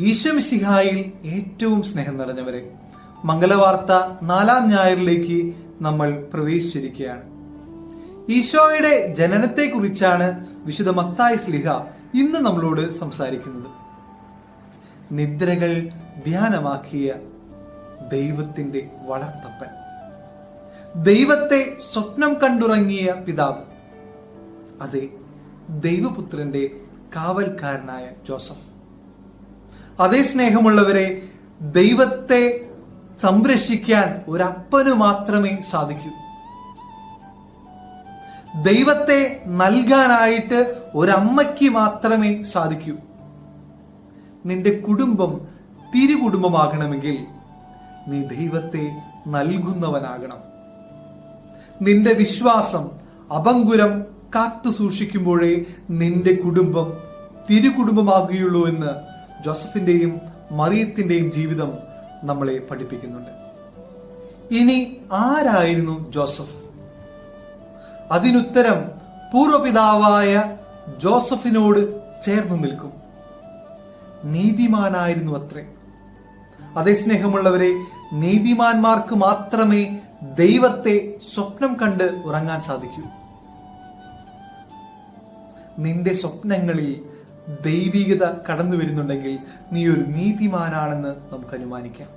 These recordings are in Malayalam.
ഈശ്വമിശിഹായിൽ ഏറ്റവും സ്നേഹം നിറഞ്ഞവരെ മംഗളവാർത്ത നാലാം ഞായറിലേക്ക് നമ്മൾ പ്രവേശിച്ചിരിക്കുകയാണ്. ഈശോയുടെ ജനനത്തെക്കുറിച്ചാണ് വിശുദ്ധ മത്തായ സ്ലിഹ ഇന്ന് നമ്മളോട് സംസാരിക്കുന്നത്. നിദ്രകൾ ധ്യാനമാക്കിയ ദൈവത്തിന്റെ വളർത്തപ്പൻ. ദൈവത്തെ സ്വപ്നം കണ്ടുറങ്ങിയ പിതാവ്. അതെ ദൈവപുത്രന്റെ കാവൽക്കാരനായ ജോസഫ്. അതേ സ്നേഹമുള്ളവരെ ദൈവത്തെ സംരക്ഷിക്കാൻ ഒരപ്പന് മാത്രമേ സാധിക്കൂ. ദൈവത്തെ നൽകാനായിട്ട് ഒരമ്മയ്ക്ക് മാത്രമേ സാധിക്കൂ. നിന്റെ കുടുംബം തിരുകുടുംബമാകണമെങ്കിൽ നീ ദൈവത്തെ നൽകുന്നവനാകണം. നിന്റെ വിശ്വാസം അപങ്കുരം കാത്തു സൂക്ഷിക്കുമ്പോഴേ നിന്റെ കുടുംബം തിരുകുടുംബമാകുകയുള്ളൂ എന്ന് ജോസഫിന്റെയും മറിയത്തിന്റെയും ജീവിതം നമ്മളെ പഠിപ്പിക്കുന്നുണ്ട്. ഇനി ആരായിരുന്നു ജോസഫ്? അതിനുത്തരം പൂർവപിതാവായ ജോസഫിനോട് ചേർന്നു നിൽക്കും. നീതിമാനായിരുന്നു അത്രേ. അതേ സ്നേഹമുള്ളവരെ നീതിമാന്മാർക്ക് മാത്രമേ ദൈവത്തെ സ്വപ്നം കണ്ട് ഉറങ്ങാൻ സാധിക്കൂ. നിന്റെ സ്വപ്നങ്ങളിൽ ദൈവികത കടന്നു വരുന്നുണ്ടെങ്കിൽ നീ ഒരു നീതിമാനാണെന്ന് നമുക്ക് അനുമാനിക്കാം.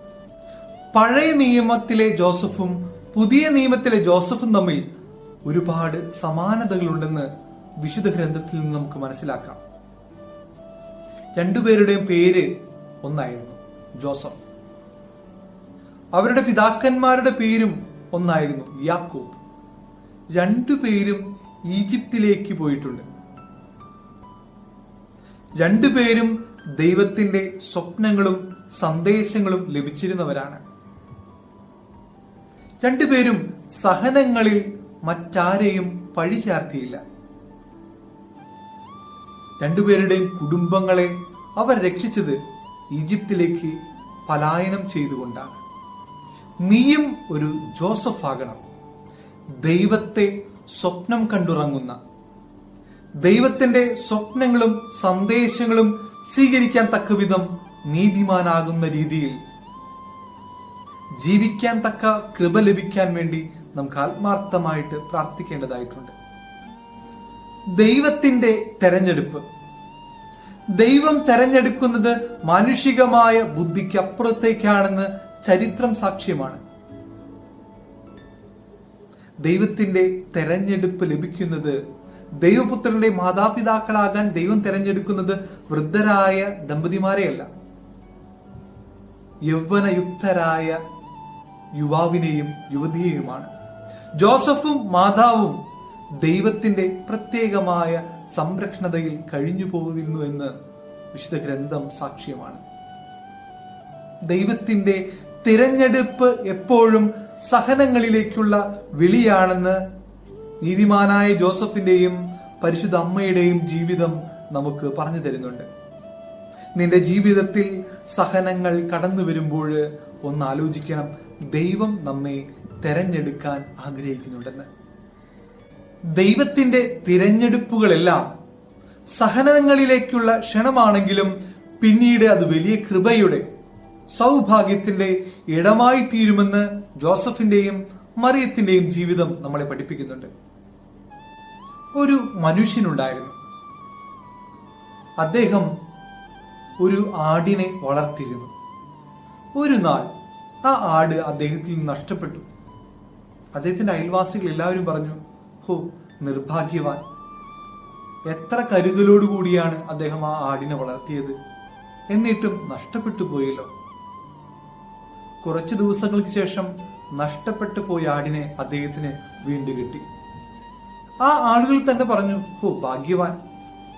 പഴയ നിയമത്തിലെ ജോസഫും പുതിയ നിയമത്തിലെ ജോസഫും തമ്മിൽ ഒരുപാട് സമാനതകളുണ്ടെന്ന് വിശുദ്ധ ഗ്രന്ഥത്തിൽ നിന്ന് നമുക്ക് മനസ്സിലാക്കാം. രണ്ടുപേരുടെയും പേര് ഒന്നായിരുന്നു ജോസഫ്. അവരുടെ പിതാക്കന്മാരുടെ പേരും ഒന്നായിരുന്നു യാക്കോബ്. രണ്ടുപേരും ഈജിപ്തിലേക്ക് പോയിട്ടുണ്ട്. രണ്ടുപേരും ദൈവത്തിന്റെ സ്വപ്നങ്ങളും സന്ദേശങ്ങളും ലഭിച്ചിരുന്നവരാണ്. രണ്ടുപേരും സഹനങ്ങളിൽ മറ്റാരെയും പഴി ചാർത്തിയില്ല രണ്ടുപേരുടെയും കുടുംബങ്ങളെ അവർ രക്ഷിച്ചത് ഈജിപ്തിലേക്ക് പലായനം ചെയ്തുകൊണ്ടാണ്. നീയും ഒരു ജോസഫ് ആകണം ദൈവത്തെ സ്വപ്നം കണ്ടുറങ്ങുന്ന ദൈവത്തിന്റെ സ്വപ്നങ്ങളും സന്ദേശങ്ങളും സ്വീകരിക്കാൻ തക്കവിധം നീതിമാനാകുന്ന രീതിയിൽ ജീവിക്കാൻ തക്ക കൃപ ലഭിക്കാൻ വേണ്ടി നമുക്ക് ആത്മാർത്ഥമായിട്ട് പ്രാർത്ഥിക്കേണ്ടതായിട്ടുണ്ട്. ദൈവത്തിന്റെ തെരഞ്ഞെടുപ്പ്. ദൈവം തെരഞ്ഞെടുക്കുന്നത് മാനുഷികമായ ബുദ്ധിക്ക് അപ്പുറത്തേക്കാണെന്ന് ചരിത്രം സാക്ഷ്യമാണ്. ദൈവത്തിന്റെ തെരഞ്ഞെടുപ്പ് ലഭിക്കുന്നത് ദൈവപുത്രന്റെ മാതാപിതാക്കളാകാൻ ദൈവം തെരഞ്ഞെടുക്കുന്നത് വൃദ്ധരായ ദമ്പതിമാരെയല്ല. യൗവനയുക്തരായ യുവാവിനെയും യുവതിയെയുമാണ്. ജോസഫും മാതാവും ദൈവത്തിന്റെ പ്രത്യേകമായ സംരക്ഷണതയിൽ കഴിഞ്ഞു പോകുന്നു എന്ന് വിശുദ്ധ ഗ്രന്ഥം സാക്ഷ്യമാണ്. ദൈവത്തിന്റെ തിരഞ്ഞെടുപ്പ് എപ്പോഴും സഹനങ്ങളിലേക്കുള്ള വിളിയാണെന്ന് നീതിമാനായ ജോസഫിന്റെയും പരിശുദ്ധ അമ്മയുടെയും ജീവിതം നമുക്ക് പറഞ്ഞു തരുന്നുണ്ട്. നിന്റെ ജീവിതത്തിൽ സഹനങ്ങൾ കടന്നു വരുമ്പോൾ ഒന്ന് ആലോചിക്കണം ദൈവം നമ്മെ തെരഞ്ഞെടുക്കാൻ ആഗ്രഹിക്കുന്നുണ്ടെന്ന്. ദൈവത്തിന്റെ തിരഞ്ഞെടുപ്പുകളെല്ലാം സഹനങ്ങളിലേക്കുള്ള ക്ഷണമാണെങ്കിലും പിന്നീട് അത് വലിയ കൃപയുടെ സൗഭാഗ്യത്തിന്റെ ഇടമായി തീരുമെന്ന് ജോസഫിന്റെയും മറിയത്തിന്റെയും ജീവിതം നമ്മളെ പഠിപ്പിക്കുന്നുണ്ട്. ഒരു മനുഷ്യനുണ്ടായിരുന്നു. അദ്ദേഹം ഒരു ആടിനെ വളർത്തിയിരുന്നു. ഒരു നാൾ ആ ആട് അദ്ദേഹത്തിൽ നിന്ന് നഷ്ടപ്പെട്ടു. അദ്ദേഹത്തിന്റെ അയൽവാസികൾ എല്ലാവരും പറഞ്ഞു ഹോ നിർഭാഗ്യവാൻ. എത്ര കരുതലോടുകൂടിയാണ് അദ്ദേഹം ആ ആടിനെ വളർത്തിയത്. എന്നിട്ടും നഷ്ടപ്പെട്ടു പോയല്ലോ. കുറച്ചു ദിവസങ്ങൾക്ക് ശേഷം നഷ്ടപ്പെട്ടു പോയ ആടിനെ അദ്ദേഹത്തിന് വീണ്ടും കിട്ടി. ആ ആളുകൾ തന്നെ പറഞ്ഞു ഹോ ഭാഗ്യവാൻ.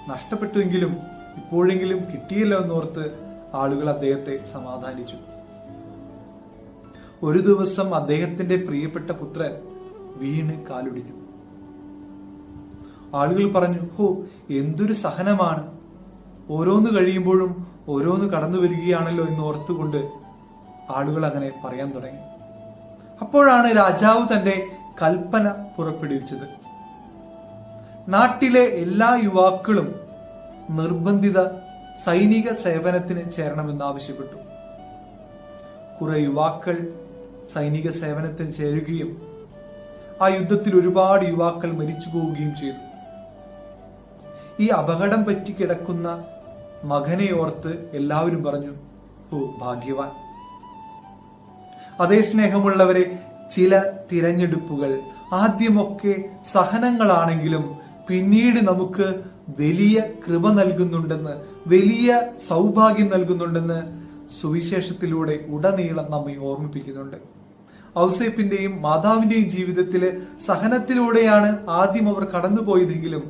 നഷ്ടപ്പെട്ടുവെങ്കിലും ഇപ്പോഴെങ്കിലും കിട്ടിയല്ലോ എന്നോർത്ത് ആളുകൾ അദ്ദേഹത്തെ സമാധാനിച്ചു. ഒരു ദിവസം അദ്ദേഹത്തിന്റെ പ്രിയപ്പെട്ട പുത്രൻ വീണ് കാലുടിഞ്ഞു. ആളുകൾ പറഞ്ഞു ഹോ എന്തൊരു സഹനമാണ്. ഓരോന്ന് കഴിയുമ്പോഴും ഓരോന്ന് കടന്നു വരികയാണല്ലോ എന്ന് ഓർത്തുകൊണ്ട് ആളുകൾ അങ്ങനെ പറയാൻ തുടങ്ങി. അപ്പോഴാണ് രാജാവ് തന്റെ കൽപ്പന പുറപ്പെടുവിച്ചത്. നാട്ടിലെ എല്ലാ യുവാക്കളും നിർബന്ധിത സൈനിക സേവനത്തിന് ചേരണമെന്ന് ആവശ്യപ്പെട്ടു. കുറെ യുവാക്കൾ സൈനിക സേവനത്തിന് ചേരുകയും ആ യുദ്ധത്തിൽ ഒരുപാട് യുവാക്കൾ മരിച്ചു പോവുകയും ചെയ്തു. ഈ അപകടം പറ്റി കിടക്കുന്ന മകനെ ഓർത്ത് എല്ലാവരും പറഞ്ഞു ഓ ഭാഗ്യവാൻ. അതേ സ്നേഹമുള്ളവരെ ചില തിരഞ്ഞെടുപ്പുകൾ ആദ്യമൊക്കെ സഹനങ്ങളാണെങ്കിലും പിന്നീട് നമുക്ക് വലിയ കൃപ നൽകുന്നുണ്ടെന്ന് വലിയ സൗഭാഗ്യം നൽകുന്നുണ്ടെന്ന് സുവിശേഷത്തിലൂടെ ഉടനീളം നമ്മെ ഓർമ്മിപ്പിക്കുന്നുണ്ട്. ഔസേപ്പിന്റെയും മാതാവിന്റെയും ജീവിതത്തിൽ സഹനത്തിലൂടെയാണ് ആദ്യം അവർ കടന്നുപോയതെങ്കിലും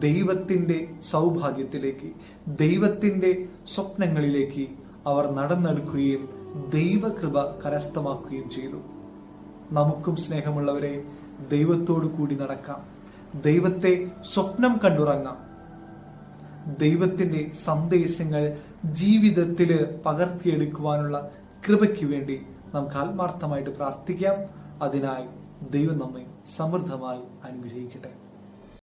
ദൈവത്തിന്റെ സൗഭാഗ്യത്തിലേക്ക് ദൈവത്തിന്റെ സ്വപ്നങ്ങളിലേക്ക് അവർ നടന്നെടുക്കുകയും ദൈവകൃപ കരസ്ഥമാക്കുകയും ചെയ്തു. നമുക്കും സ്നേഹമുള്ളവരെ ദൈവത്തോടു കൂടി നടക്കാം. ദൈവത്തെ സ്വപ്നം കണ്ടുറങ്ങാം. ദൈവത്തിന്റെ സന്ദേശങ്ങൾ ജീവിതത്തിൽ പകർത്തിയെടുക്കുവാനുള്ള കൃപയ്ക്ക് വേണ്ടി നമുക്ക് ആത്മാർത്ഥമായിട്ട് പ്രാർത്ഥിക്കാം. അതിനായി ദൈവം നമ്മെ സമൃദ്ധമായി അനുഗ്രഹിക്കട്ടെ.